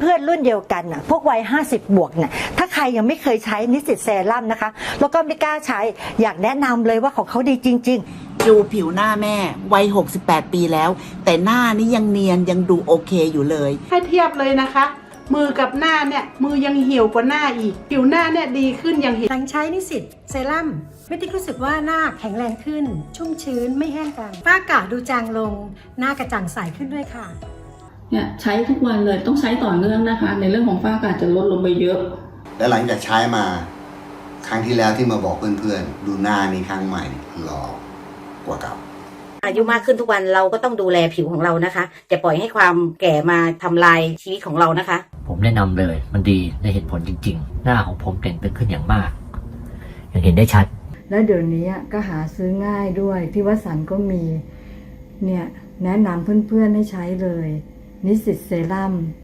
เพื่อนๆรุ่นเดียวกันน่ะพวกวัย50 บวกเนี่ยถ้าใครยังไม่เคยใช้นิสสิตเซรั่มนะคะ แล้วก็ไม่กล้าใช้อยากแนะนำเลยว่าของเขาดีจริง ๆดูผิวหน้าแม่วัย 68 ปีแล้ว แต่หน้านี่ยังเนียนยังดูโอเคอยู่เลย ให้เทียบเลยนะคะ มือกับหน้าเนี่ยมือยังเหี่ยวกว่าหน้าอีก ผิวหน้าเนี่ยดีขึ้นอย่างเห็นหลังใช้นิสิตเซรั่มไม่ติ๊กรู้สึกว่าหน้าแข็งแรงขึ้น ชุ่มชื้นไม่แห้งกรังฝ้ากระดูจางลง หน้ากระจ่างใสขึ้นด้วยค่ะ เนี่ยใช้ทุกวันเลยต้องใช้ต่อเนื่องนะคะ ในเรื่องของฝ้ากระจะลดลงไปเยอะ แล้วหลังจากใช้มา ครั้งที่แล้วที่มาบอกเพื่อนๆ ดูหน้านี่ครั้งใหม่หล่อกว่าเก่าอายุมากขึ้นทุกวันเราก็ต้องดูแลผิวของเรานะคะอย่าปล่อยให้ความแก่มาทำลายชีวิตของเรานะคะ ผมแนะนำเลย มันดีได้เห็นผลจริง ๆ หน้าของผมเปลี่ยนไปขึ้นอย่างมาก อย่างเห็นได้ชัด แล้วเดี๋ยวนี้ก็หาซื้อง่ายด้วยที่วัดสันก็มี เนี่ยแนะนำเพื่อนๆให้ใช้เลย นิสิตเซรั่ม